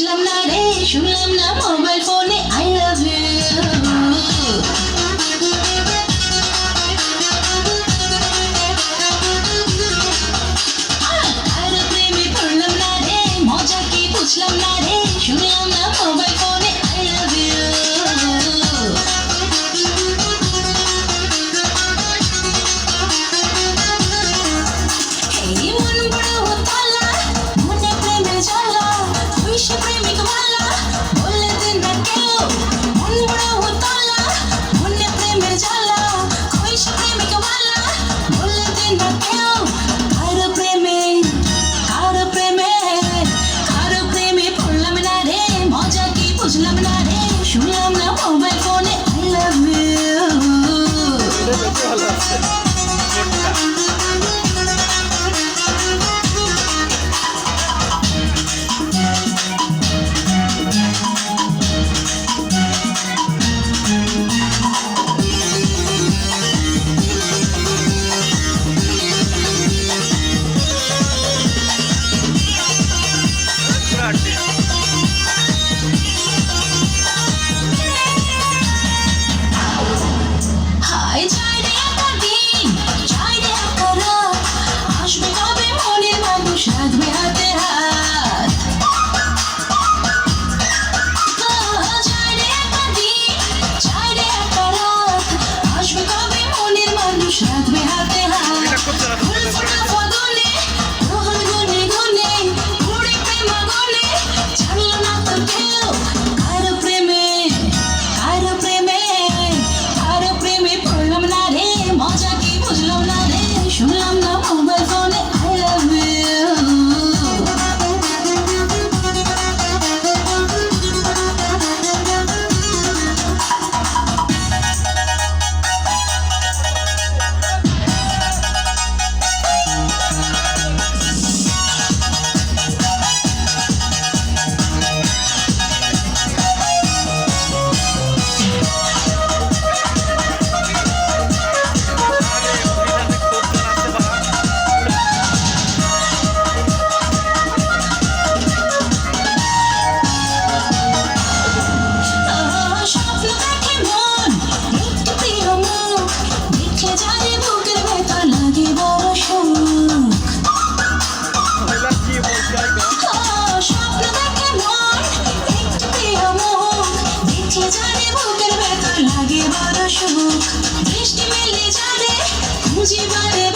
বুঝলাম না রে শুনলাম না মোবাইল ভেতর